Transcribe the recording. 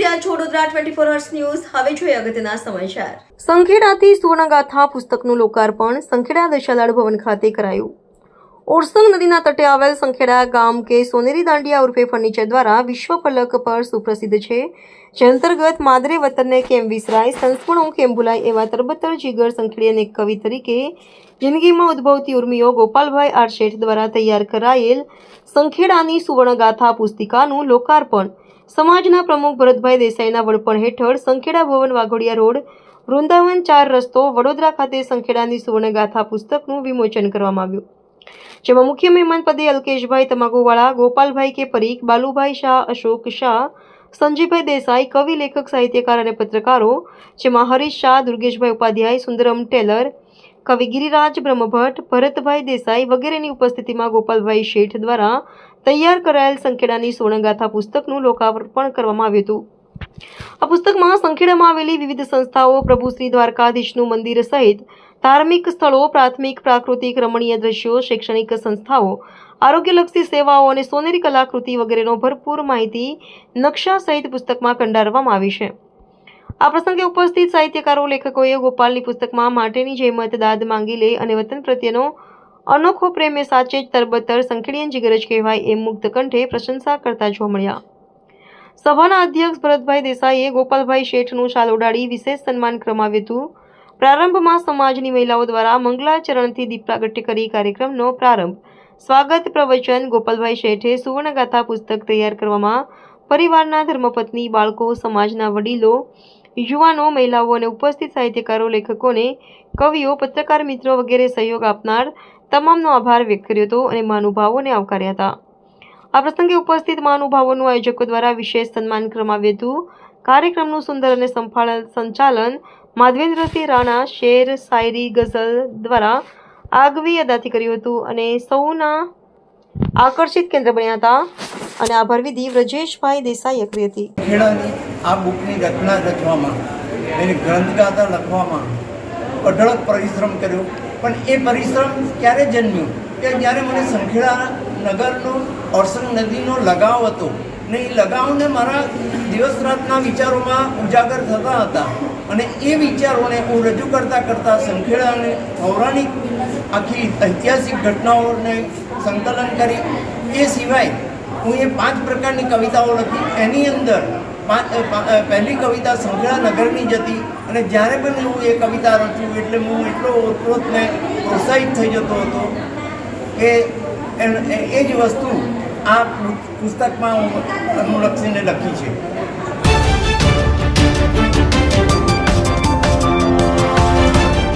રહ્યા છો Vadodara twenty four hours news હવે જોઈએ સંખેડાથી સુવર્ણગાથા પુસ્તકનું લોકાર્પણ સંખેડા દશાલાડ ભવન ખાતે કરાયું. ઓરસંગ નદીના તટે આવેલ સંખેડા ગામ કે સોનેરી દાંડિયા ઉર્ફે ફર્નિચર દ્વારા વિશ્વ પલક પર સુપ્રસિદ્ધ છે. જે અંતર્ગત માદરે વતનને કેમ વિસરાય, સંસ્કૃણો કેમ ભૂલાય એવા તરબતર જીગર એક કવિ તરીકે જિંદગીમાં ઉદ્ભવતી ઉર્મિઓ ગોપાલભાઈ આર શેઠ દ્વારા તૈયાર કરાયેલ સંખેડાની સુવર્ણગાથા પુસ્તિકાનું લોકાર્પણ સમાજના પ્રમુખ ભરતભાઈ દેસાઈના વડપણ હેઠળ સંખેડા ભવન વાઘોડિયા રોડ, વૃંદાવન ચાર રસ્તો, વડોદરા ખાતે સંખેડાની સુવર્ણગાથા પુસ્તકનું વિમોચન કરવામાં આવ્યું. જેમાં મુખ્ય મહેમાન પદે અલ્કેશભાઈ તમાકુવાળા, ગોપાલભાઈ કે પરીખ બાલુભાઈ શાહ, અશોક શાહ સંજીભાઈ દેસાઈ, કવિ લેખક સાહિત્યકાર અને પત્રકારો, જેમાં હરીશ શાહ, દુર્ગેશભાઈ ઉપાધ્યાય, સુંદરમ ટેલર કવિ ગિરિરાજ બ્રહ્મભટ્ટ, ભરતભાઈ દેસાઈ વગેરેની ઉપસ્થિતિમાં ગોપાલભાઈ શેઠ દ્વારા તૈયાર કરાયેલ સંખેડાની સુવર્ણગાથા પુસ્તકનું લોકાર્પણ કરવામાં આવ્યું હતું. આ પુસ્તકમાં સંખેડામાં આવેલી વિવિધ સંસ્થાઓ, પ્રભુ શ્રી દ્વારકાધીશનું મંદિર સહિત ધાર્મિક સ્થળો, પ્રાથમિક, પ્રાકૃતિક, રમણીય દ્રશ્યો, શૈક્ષણિક સંસ્થાઓ, આરોગ્યલક્ષી સેવાઓ અને સોનેરી કલાકૃતિ વગેરેનો ભરપૂર માહિતી નકશા સહિત પુસ્તકમાં કંડારવામાં આવી છે. આ પ્રસંગે ઉપસ્થિત સાહિત્યકારો, લેખકોએ ગોપાલની પુસ્તકમાં માટેની જેમ દાદ માંગી લે અને વતન પ્રત્યેનો અનોખો પ્રેમ એ સાચે જ તરબતર સંખેડિયન જીગરજ કહેવાય એમ મુક્ત કંઠે પ્રશંસા કરતા જોવા મળ્યા. સભાના અધ્યક્ષ ભરતભાઈ દેસાઈએ ગોપાલભાઈ શેઠનું શાલ ઉડાડી વિશેષ સન્માન ક્રમાવ્યું હતું. પ્રારંભમાં સમાજની મહિલાઓ દ્વારા મંગલાચરણથી દીપ પ્રાગટ્ય કરી કાર્યક્રમનો પ્રારંભ. સ્વાગત પ્રવચન ગોપાલભાઈ શેઠે સુવર્ણગાથા પુસ્તક તૈયાર કરવામાં પરિવારના ધર્મપત્ની, બાળકો, સમાજના વડીલો યુવાનો, મહિલાઓ અને ઉપસ્થિત સાહિત્યકારો, લેખકોને, કવિઓ, પત્રકાર મિત્રો વગેરે સહયોગ આપનાર તમામનો આભાર વ્યક્ત કર્યો હતો અને મહાનુભાવોને આવકાર્યા હતા. આ પ્રસંગે ઉપસ્થિત મહાનુભાવોનું આયોજકો દ્વારા વિશેષ સન્માન કરવામાં આવ્યું હતું. કાર્યક્રમનું સુંદર અને સંફાળ સંચાલન માધવેન્દ્રસિંહ રાણા, શેર, શાયરી, ગઝલ દ્વારા આગવી અદાથી કર્યું હતું અને સૌના આકર્ષિત કેન્દ્ર બન્યા હતા અને આભાર વિધિ વ્રજેશભાઈ દેસાઈએ કરી હતી. આ બુકની રચના રચવામાં, એની ગ્રંથગાથા લખવામાં અઢળક પરિશ્રમ કર્યો. પણ એ પરિશ્રમ ક્યારે જન્મ્યો? કે જ્યારે મને સંખેડા નગરનો ઓરસંગ નદીનો લગાવ હતો ને એ લગાવને મારા દિવસ રાતના વિચારોમાં ઉજાગર થતા હતા. અને એ વિચારોને હું રજૂ કરતાં કરતાં સંખેડાને પૌરાણિક આખી ઐતિહાસિક ઘટનાઓને સંકલન કરી. એ સિવાય હું એ પાંચ પ્રકારની કવિતાઓ લખી. એની અંદર પહેલી કવિતા સંખેડા નગરની જ હતી અને જ્યારે પણ હું એ કવિતા રચું એટલે હું એટલો ઓતપ્રોતને પ્રોત્સાહિત થઈ જતો હતો કે એ જ વસ્તુ આ પુસ્તકમાં હું અનુલક્ષીને લખી છે.